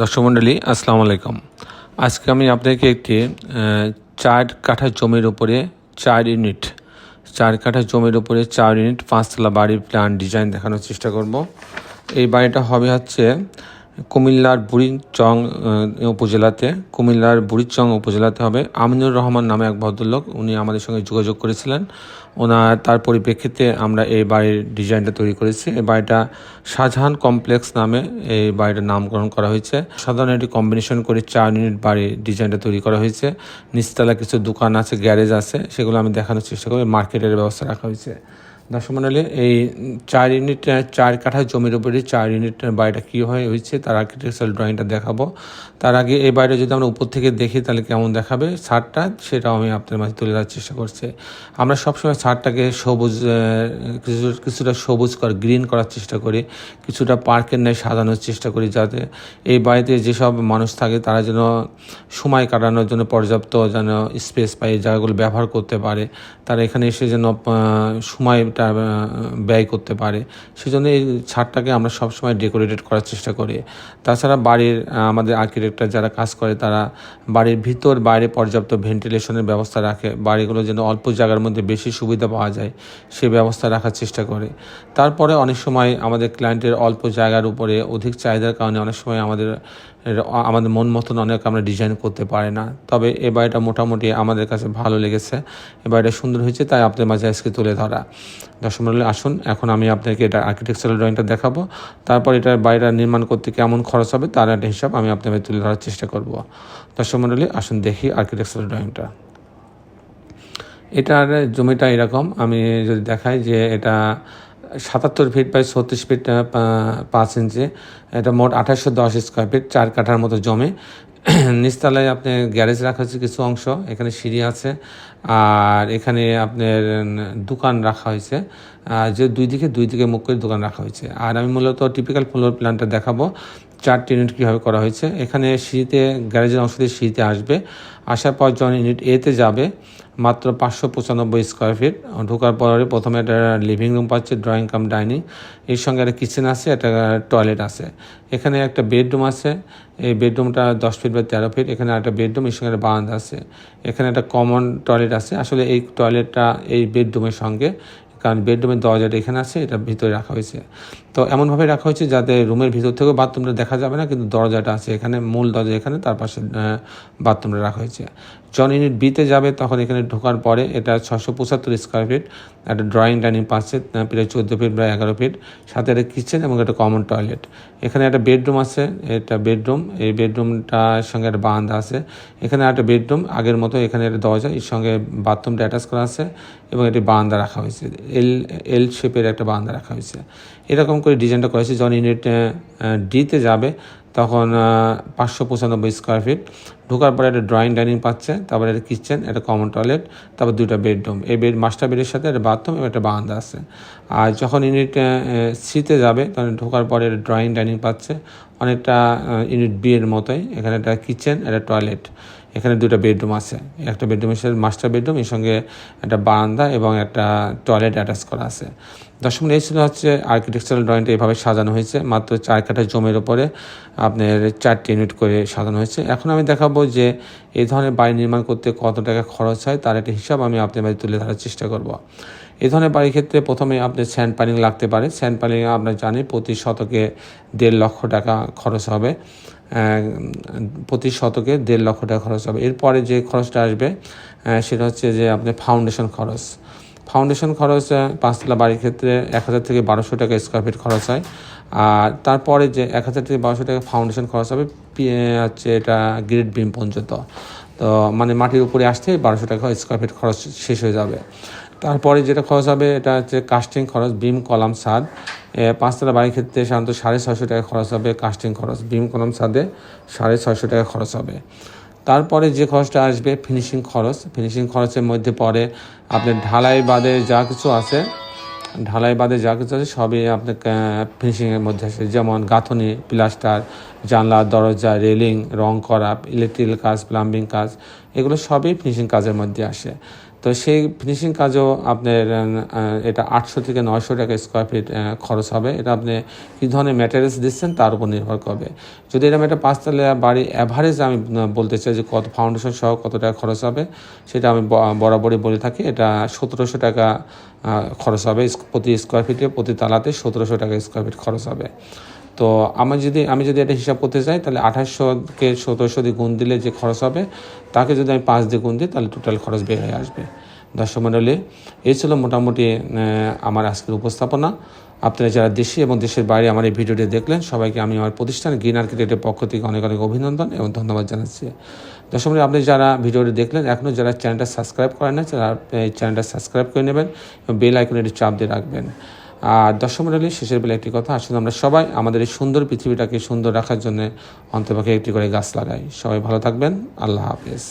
দর্শক মণ্ডলী, আসসালামু আলাইকুম। আজকে আমি আপনাকে একটি চার কাঠা জমির উপরে চার ইউনিট, চার কাঠা জমির উপরে চার ইউনিট পাঁচতলা বাড়ির প্ল্যান ডিজাইন দেখানোর চেষ্টা করব। এই বাড়িটা হবে হচ্ছে কুমিল্লার বুড়িচং উপজেলাতে, কুমিল্লার বুড়িচং উপজেলাতে হবে। আমিনুর রহমান নামে এক ভদ্রলোক, উনি আমাদের সঙ্গে যোগাযোগ করেছিলেন। ওনার, তার পরিপ্রেক্ষিতে আমরা এই বাড়ির ডিজাইনটা তৈরি করেছি। এই বাড়িটা শাহজাহান কমপ্লেক্স নামে এই বাড়িটার নামকরণ করা হয়েছে। সাধারণ একটি কম্বিনেশন করে চার ইউনিট বাড়ির ডিজাইনটা তৈরি করা হয়েছে। নিচতলা কিছু দোকান আছে গ্যারেজ আছে, সেগুলো আমি দেখানোর চেষ্টা করি মার্কেটের ব্যবস্থা রাখা হয়েছে। দর্শক এই চার ইউনিট চার কাঠা জমির উপরে চার ইউনিট বাড়িটা কীভাবে হয়েছে তার আর্কিটেকচারাল ড্রয়িংটা দেখাবো। তার আগে এই বাড়িটা যদি আমরা উপর থেকে দেখি তাহলে কেমন দেখাবে? ছাদটা সেটাও আমি আপনার মাঝে তুলে ধরার চেষ্টা করছি। আমরা সবসময় ছাদটাকে সবুজ কিছু কিছুটা সবুজ কর গ্রিন করার চেষ্টা করি কিছুটা পার্কের ন্যায় সাজানোর চেষ্টা করি যাতে এই বাড়িতে যেসব মানুষ থাকে তারা যেন সময় কাটানোর জন্য পর্যাপ্ত যেন স্পেস পায় জায়গাগুলো ব্যবহার করতে পারে। তারা এখানে এসে যেন আহ, ব্যয় করতে পারে। সেজন্য এই ছাদটাকে আমরা সবসময় ডেকোরেটেড করার চেষ্টা করি। তাছাড়া বাড়ির আমাদের আর্কিটেক্টর যারা কাজ করে, তারা বাড়ির ভিতর বাইরে পর্যাপ্ত ভেন্টিলেশনের ব্যবস্থা রাখে। বাড়িগুলো যেন অল্প জায়গার মধ্যে বেশি সুবিধা পাওয়া যায়, সে ব্যবস্থা রাখার চেষ্টা করে। তারপরে অনেক সময় আমাদের ক্লায়েন্টের অল্প জায়গার উপরে অধিক চাহিদার কারণে অনেক সময় আমাদের আমাদের মন মতন অনেক আমরা ডিজাইন করতে পারি না। তবে এ বাড়িটা মোটামুটি আমাদের কাছে ভালো লেগেছে। এ বাড়িটা সুন্দর হয়েছে, তাই আপনাদের মাঝে আজকে তুলে ধরা। দর্শক আসুন, এখন আমি আপনাকে এটা আর্কিটেকচারাল ড্রয়িংটা দেখাবো। তারপর এটা বাড়িটা নির্মাণ করতে কেমন খরচ হবে, তার একটা হিসাব আমি আপনাদের তুলে ধরার চেষ্টা করব। দর্শক মণ্ডলী আসুন দেখি আর্কিটেকচারাল ড্রয়িংটা এটার জমিটা এরকম, আমি যদি দেখাই যে এটা সাতাত্তর ফিট বাই ছত্রিশ ফিট পাঁচ ইঞ্চি। এটা মোট আঠাশশো দশ স্কোয়ার ফিট, চার কাঠার মতো জমে। নিচতলায় আপনি গ্যারেজ রাখা হয়েছে কিছু অংশ, এখানে সিঁড়ি আছে। আর এখানে আপনার দোকান রাখা হয়েছে। যে দুই দিকে দুই দিকে মুখ করে দোকান রাখা হয়েছে। আর আমি মূলত টিপিক্যাল ফ্লোর প্ল্যানটা দেখাবো। চারটি ইউনিট কীভাবে করা হয়েছে। এখানে সিঁড়িতে গ্যারেজের অংশ দিয়ে সিঁড়িতে আসবে। আসার পর যখন ইউনিট এতে যাবে, মাত্র পাঁচশো পঁচানব্বই স্কোয়ার ফিট ঢোকার পরে প্রথমে একটা লিভিং রুম পাচ্ছে ড্রয়িং কাম ডাইনিং এর সঙ্গে একটা কিচেন আছে, একটা টয়লেট আছে। এখানে একটা বেডরুম আছে, এই বেডরুমটা দশ ফিট বা তেরো ফিট এখানে একটা বেডরুম এর সঙ্গে একটা বারান্দা আছে। এখানে একটা কমন টয়লেট আছে। আসলে এই টয়লেটটা এই বেডরুমের সঙ্গে কারণ বেডরুমের দরজাটা এখানে আছে, এটা ভিতরে রাখা হয়েছে। তো এমনভাবে রাখা হয়েছে যাতে রুমের ভিতর থেকেও বাথরুমটা দেখা যাবে না, কিন্তু দরজাটা আছে এখানে, মূল দরজা এখানে, তার পাশে বাথরুমটা রাখা হয়েছে। যখন ইউনিট বিতে যাবে, তখন এখানে ঢোকার পরে এটা ছশো পঁচাত্তর স্কোয়ার ফিট একটা ড্রয়িং ডাইনিং পাচ্ছে প্রায় চোদ্দ ফিট বা এগারো ফিট সাথে একটা কিচেন এবং একটা কমন টয়লেট এখানে একটা বেডরুম আছে, এটা বেডরুম এই বেডরুমটার সঙ্গে একটা বারান্দা আছে। এখানে একটা বেডরুম আগের মতো এখানে একটা দরজা, এর সঙ্গে বাথরুমটা অ্যাটাচ করা আছে এবং একটি বারান্দা রাখা হয়েছে এল এল শেপের একটা বারান্দা রাখা হয়েছে। এরকম করে ডিজাইনটা করেছে জন ইউনিট ডিতে যাবে পাঁচশো পঁচানব্বই স্কোয়ার ফিট ঢোকার পরে একটা ড্রয়িং ডাইনিং পাচ্ছে, তারপরে একটা কিচেন একটা কমন টয়লেট তারপর দুইটা বেডরুম এই বেড মাস্টার বেডের সাথে একটা বাথরুম এবং একটা বারান্দা আছে। আর যখন ইউনিট সিতে যাবে, তখন ঢোকার পরে একটা ড্রয়িং ডাইনিং পাচ্ছে। অনেকটা ইউনিট বিয়ের মতোই। এখানে একটা কিচেন একটা টয়লেট এখানে দুটো বেডরুম আছে। একটা বেডরুমের সাথে মাস্টার বেডরুম, এর সঙ্গে একটা বারান্দা এবং একটা টয়লেট অ্যাটাচ করা আছে। দশম এই ছিল হচ্ছে আর্কিটেকচারাল ড্রয়িংটা এভাবে সাজানো হয়েছে। মাত্র চার কাঠা জমির ওপরে আপনার চারটি ইউনিট করে সাজানো হয়েছে। এখন আমি দেখাবো যে এই ধরনের বাড়ি নির্মাণ করতে কত টাকা খরচ হয়, তার একটা হিসাব আমি আপনার বাড়ি তুলে ধরার চেষ্টা করব। এই ধরনের বাড়ির ক্ষেত্রে প্রথমে আপনার স্যান্ড পানিং লাগতে পারে। স্যান্ড পানিং আপনার জানি প্রতি শতকে দেড় লক্ষ টাকা খরচ হবে। প্রতি শতকে দেড় লক্ষ টাকা খরচ হবে। এরপরে যে খরচটা আসবে সেটা হচ্ছে যে আপনার ফাউন্ডেশন খরচ। ফাউন্ডেশন খরচ পাঁচতলা বাড়ির ক্ষেত্রে এক হাজার থেকে বারোশো টাকা স্কোয়ার ফিট খরচ হয়। আর তারপরে যে এক হাজার থেকে বারোশো টাকা ফাউন্ডেশন খরচ হবে হচ্ছে এটা গ্রেড বিম পর্যন্ত। তো মানে মাটির উপরে আসতে বারোশো টাকা স্কোয়ার ফিট খরচ শেষ হয়ে যাবে। তারপরে যেটা খরচ হবে এটা হচ্ছে কাস্টিং খরচ বিম কলাম এ, পাঁচতলা বাড়ির ক্ষেত্রে সাধারণত সাড়ে ছয়শো টাকা খরচ হবে কাস্টিং খরচ বিম কলাম ছাদে সাড়ে ছয়শো টাকা খরচ হবে। তারপরে যে খরচটা আসবে ফিনিশিং খরচ ফিনিশিং খরচের মধ্যে পড়ে আপনার ঢালাই বাদে যা কিছু আছে, ঢালাই বাদে যা কিছু আছে সবই আপনার ফিনিশিংয়ের মধ্যে আসে যেমন গাঁথনি প্লাস্টার জানলা, দরজা রেলিং রং করা ইলেকট্রিক্যাল কাজ প্লাম্বিং কাজ, এগুলো সবই ফিনিশিং কাজের মধ্যে আসে। তো সেই ফিনিশিং কাজও আপনার এটা আটশো থেকে নয়শো টাকা স্কোয়ার ফিট খরচ হবে। এটা আপনি কী ধরনের ম্যাটেরিয়ালস দিচ্ছেন তার উপর নির্ভর করবে। যদি এরকম একটা পাঁচতলা বাড়ি অ্যাভারেজ আমি বলতে চাই যে কত ফাউন্ডেশন সহ কত টাকা খরচ হবে, সেটা আমি বরাবরই বলে থাকি। এটা সতেরোশো টাকা খরচ হবে। প্রতি স্কোয়ার ফিটে প্রতি তালাতে সতেরোশো টাকা স্কোয়ার ফিট খরচ হবে। তো আমার যদি, আমি যদি এটা হিসাব করতে চাই, তাহলে আঠাশশোকে সতেরোশো দিয়ে গুণ দিলে যে খরচ হবে, তাকে যদি আমি পাঁচ দিয়ে গুণ দিই, তাহলে টোটাল খরচ বের হয়ে আসবে। দর্শক মণ্ডলী এই ছিল মোটামুটি আমার আজকের উপস্থাপনা। আপনারা যারা দেশে এবং দেশের বাইরে আমার এই ভিডিওটি দেখলেন, সবাইকে আমি আমার প্রতিষ্ঠান গ্রিন আর্কিটেক্টের পক্ষ থেকে অনেক অনেক অভিনন্দন এবং ধন্যবাদ জানাচ্ছি। দর্শক আপনি যারা ভিডিওটি দেখলেন এখনও যারা চ্যানেলটা সাবস্ক্রাইব করেন না তারা চ্যানেলটা সাবস্ক্রাইব করে নেবেন এবং বেল আইকনে একটি চাপ দিয়ে রাখবেন। আর দর্শক মণ্ডলী শেষের বেলা একটি কথা আসলে আমরা সবাই আমাদের এই সুন্দর পৃথিবীটাকে সুন্দর রাখার জন্য অন্তপক্ষে একটি করে গাছ লাগাই। সবাই ভালো থাকবেন। আল্লাহ হাফেজ।